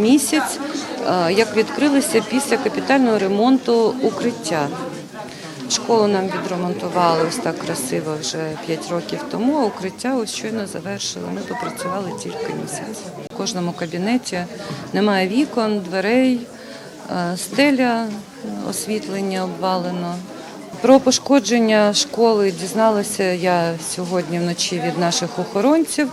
місяць, е, як відкрилися після капітального ремонту укриття. Школу нам відремонтували ось так красиво вже 5 років тому, а укриття ось щойно завершили. Ми попрацювали тільки місяць. В кожному кабінеті немає вікон, дверей, е, стеля, освітлення обвалено. Про пошкодження школи дізналася я сьогодні вночі від наших охоронців,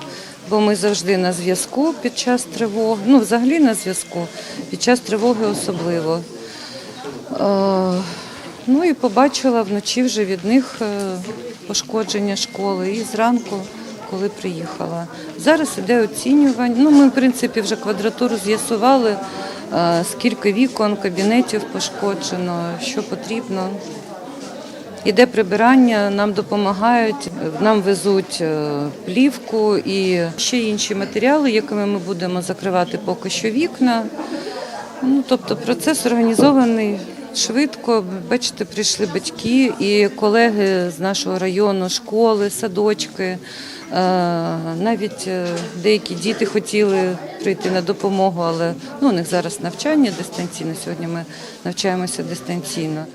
бо ми завжди на зв'язку під час тривог, ну взагалі на зв'язку, під час тривоги особливо. Е, Ну і побачила вночі вже від них е, пошкодження школи і зранку, коли приїхала. Зараз іде оцінювання. Ну, ми, в принципі, вже квадратуру з'ясували, е, скільки вікон, кабінетів пошкоджено, що потрібно. Іде прибирання, нам допомагають, нам везуть е, плівку і ще інші матеріали, якими ми будемо закривати поки що вікна. Ну, тобто процес організований швидко. Бачите, прийшли батьки і колеги з нашого району, школи, садочки. Е, Навіть е, деякі діти хотіли прийти на допомогу, але ну, у них зараз навчання дистанційно. Сьогодні ми навчаємося дистанційно.